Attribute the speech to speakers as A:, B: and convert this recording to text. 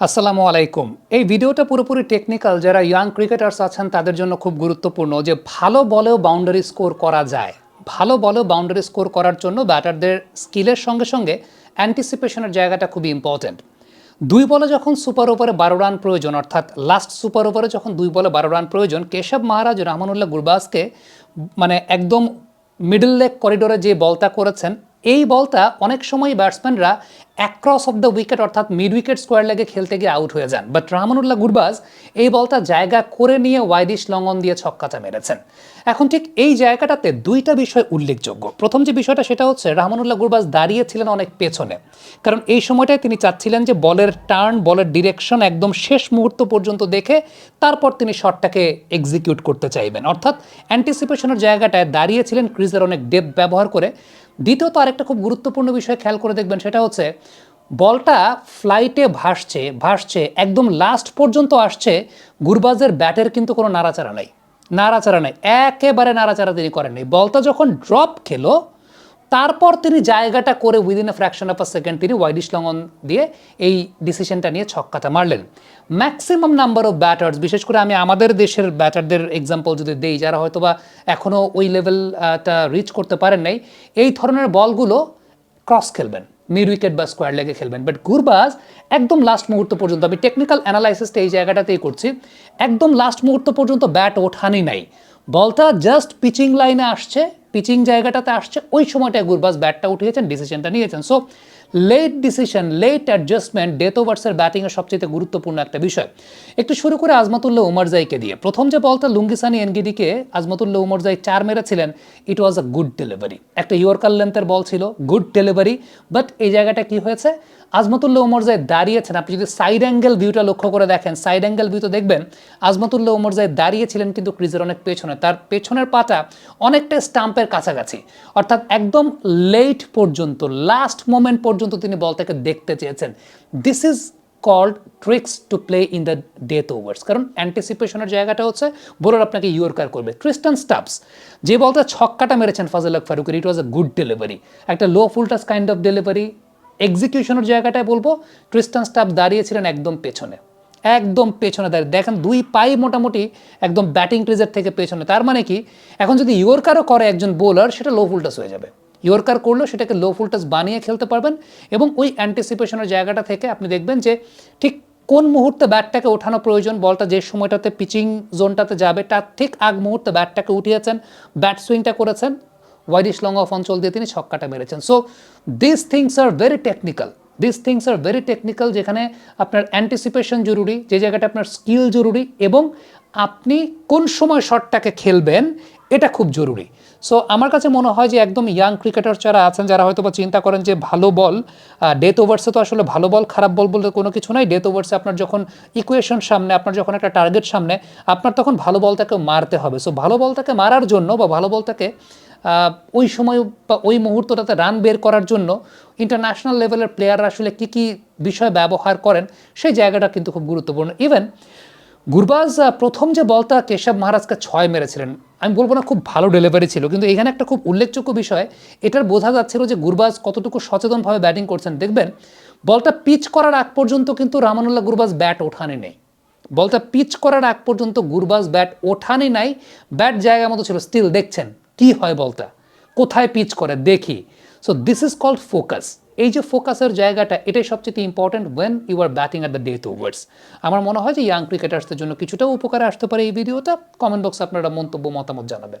A: আসসালামু আলাইকুম। এই ভিডিওটা পুরোপুরি টেকনিক্যাল যারা ইয়াং ক্রিকেটার্স আছেন, তাদের জন্য খুব গুরুত্বপূর্ণ যে ভালো বলেও বাউন্ডারি স্কোর করা যায়। ভালো বলেও বাউন্ডারি স্কোর করার জন্য ব্যাটারদের স্কিলের সঙ্গে সঙ্গে অ্যান্টিসিপেশনের জায়গাটা খুবই ইম্পর্ট্যান্ট দুই বলে যখন সুপার ওভারে বারো রান প্রয়োজন, অর্থাৎ লাস্ট সুপার ওভারে যখন দুই বলে বারো রান প্রয়োজন, কেশব মহারাজ রহমানুল্লাহ গুরবাজকে মানে একদম মিডল লেগ করিডোরে যে বলটা করেছেন এই বলটা অনেক সময় ব্যাটসম্যানরা অ্যাক্রস অফ দ্য উইকেট অর্থাৎ মিড উইকেট স্কোয়ার লেগে খেলতে গিয়ে আউট হয়ে যান। বাট রহমানুল্লাহ গুরবাজ এই বলটা জায়গা করে নিয়ে ওয়াইডিশ লঙ্ঘন দিয়ে ছক্কাটা মেরেছেন। এখন ঠিক এই জায়গাটাতে দুইটা বিষয় উল্লেখযোগ্য। প্রথম যে বিষয়টা, সেটা হচ্ছে রহমানুল্লাহ গুরবাজ দাঁড়িয়েছিলেন অনেক পেছনে। কারণ এই সময়টায় তিনি চাচ্ছিলেন যে বলের টার্ন বলের ডিরেকশন একদম শেষ মুহূর্ত পর্যন্ত দেখে তারপর তিনি শটটাকে এক্সিকিউট করতে চাইবেন। অর্থাৎ অ্যান্টিসিপেশনের জায়গাটায় দাঁড়িয়েছিলেন ক্রিজের অনেক ডেপ ব্যবহার করে। দ্বিতীয়ত আরেকটা খুব গুরুত্বপূর্ণ বিষয় খেয়াল করে দেখবেন, সেটা হচ্ছে বলটা ফ্লাইটে ভাসছে ভাসছে, একদম লাস্ট পর্যন্ত আসছে, গুরবাজের ব্যাটের কিন্তু কোনো নাড়াচাড়া নাই। নাড়াচাড়া নাই, একেবারে নাড়াচাড়া তিনি করেননি। বলটা যখন ড্রপ খেলো তারপর তিনি জায়গাটা করে within a fraction of a second তিনি ওয়াইডিশ লঙ্ঘন দিয়ে এই ডিসিশনটা নিয়ে ছক্কাটা মারলেন। ম্যাক্সিমাম নাম্বার অফ ব্যাটার্স বিশেষ করে আমি আমাদের দেশের ব্যাটারদের এক্সাম্পল যদি দেই, যারা হয়তো বা এখনও ওই লেভেলটা রিচ করতে পারেন নাই, এই ধরনের বলগুলো ক্রস খেলবেন মিড উইকেট বা স্কোয়ার লেগে খেলবেন। বাট গুরবাজ একদম লাস্ট মুহূর্ত পর্যন্ত, আমি টেকনিক্যাল অ্যানালাইসিসটা এই জায়গাটাতেই করছি, একদম লাস্ট মুহূর্ত পর্যন্ত ব্যাট ওঠানি নাই। বলটা জাস্ট পিচিং লাইনে আসছে পিচিং জায়গাটাতে আসছে, ওই সময়টায় গুরবাজ ব্যাটটা উঠিয়েছেন ডিসিশনটা নিয়েছেন। So late decision late adjustment death ওভার্সের ব্যাটিংয়ের সবচেয়ে গুরুত্বপূর্ণ একটা বিষয়। একটু শুরু করে আজমাতুল্লাহ উমরজাইকে দিয়ে। প্রথম যে বলটা লুঙ্গিসানি এনগিডিকে আজমাতুল্লাহ উমরজাই চার মেরেছিলেন it was a good delivery একটা ইয়র্কার লেন্থের বল ছিল গুড ডেলিভারি বাট এই জায়গাটা কি হয়েছে? আজমাতুল্লাহ উমরজাই দাঁড়িয়েছেন, আপনি যদি সাইড অ্যাঙ্গেল ভিউটা লক্ষ্য করে দেখেন সাইড অ্যাঙ্গেল ভিউ তো দেখবেন, আজমাতুল্লাহ উমরজাই দাঁড়িয়েছিলেন কিন্তু ক্রিজের অনেক পেছনে। তার পেছনের পাটা অনেকটা স্টাম্পের কাছাকাছি। অর্থাৎ একদম লেট পর্যন্ত লাস্ট মোমেন্ট পর্যন্ত তিনি বলটাকে দেখতে চেয়েছেন। This is called tricks to play in the death overs কারণ অ্যান্টিসিপেশনের জায়গাটা হচ্ছে বোলার আপনাকে ইয়র্কার করবে। ক্রিস্টান স্টাপস যে বলটা ছক্কাটা মেরেছেন ফাজল ফারুকের ইট ওয়াজ আ গুড ডেলিভারি একটা low full toss kind of delivery এক্সিকিউশনের জায়গাটায় বলব ক্রিস্টান স্টাফ দাঁড়িয়েছিলেন একদম পেছনে। একদম পেছনে দাঁড়িয়ে। দেখেন, দুই পাই মোটামুটি একদম ব্যাটিং ক্রিজের থেকে পেছনে। তার মানে কি? এখন যদি ইয়র্কারও করে একজন বোলার সেটা লো ফুলটাস হয়ে যাবে। ইয়র্কার করলেও সেটাকে লো ফুলটাস বানিয়ে খেলতে পারবেন এবং ওই অ্যান্টিসিপেশনের জায়গাটা থেকে আপনি দেখবেন যে ঠিক কোন মুহূর্তে ব্যাটটাকে ওঠানো প্রয়োজন, বলটা যে সময়টাতে পিচিং জোনটাতে যাবে, তার ঠিক আগ মুহূর্তে ব্যাটটাকে উঠিয়েছেন ব্যাট সুইংটা করেছেন ওয়াইডিশ লং অফ অঞ্চল দিয়ে তিনি ছক্কাটা মেরেছেন। So this things are very technical this things are very technical যেখানে আপনার অ্যান্টিসিপেশন জরুরি, যে জায়গাটা আপনার স্কিল জরুরি এবং আপনি কোন সময় শটটাকে খেলবেন, এটা খুব জরুরি। সো আমার কাছে মনে হয় যে একদম ইয়াং ক্রিকেটার যারা আছেন, যারা হয়তো বা চিন্তা করেন যে ভালো বল ডেথ ওভার্সে তো আসলে ভালো বল, খারাপ বল বলতে কোনো কিছু নাই। ডেথ ওভার্সে আপনার যখন ইকুয়েশন সামনে, আপনার যখন একটা টার্গেট সামনে, আপনার তখন ভালো বলটাকে মারতে হবে। সো ভালো বলটাকে মারার জন্য বা ভালো বলটাকে ওই সময় বা ওই মুহূর্তটাতে রান বের করার জন্য ইন্টারন্যাশনাল লেভেলের প্লেয়াররা আসলে কী কী বিষয় ব্যবহার করেন, সেই জায়গাটা কিন্তু খুব গুরুত্বপূর্ণ। ইভেন গুরবাজ প্রথম যে বলটা কেশব মহারাজকে ছয় মেরেছিলেন, আমি বলব না খুব ভালো ডেলিভারি ছিল, কিন্তু এখানে একটা খুব উল্লেখযোগ্য বিষয়, এটার বোঝা যাচ্ছিল যে গুরবাজ কতটুকু সচেতনভাবে ব্যাটিং করছেন। দেখবেন, বলটা পিচ করার আগ পর্যন্ত কিন্তু রামানুল্লাহ গুরবাজ ব্যাট ওঠানে নেই। বলটা পিচ করার আগ পর্যন্ত গুরবাজ ব্যাট ওঠানে নাই ব্যাট জায়গা মতো ছিল স্টিল দেখছেন। কি হয় বলটা কোথায় পিচ করে? দেখি। So this is called focus এই যে ফোকাসের জায়গাটা, এটাই সবচেয়ে important when you are batting at the death overs আমার মনে হয় যে ইয়াং ক্রিকেটার্সদের জন্য কিছুটা উপকারে আসতে পারে এই ভিডিওটা কমেন্ট বক্সে আপনারা মন্তব্য, মতামত জানাবেন।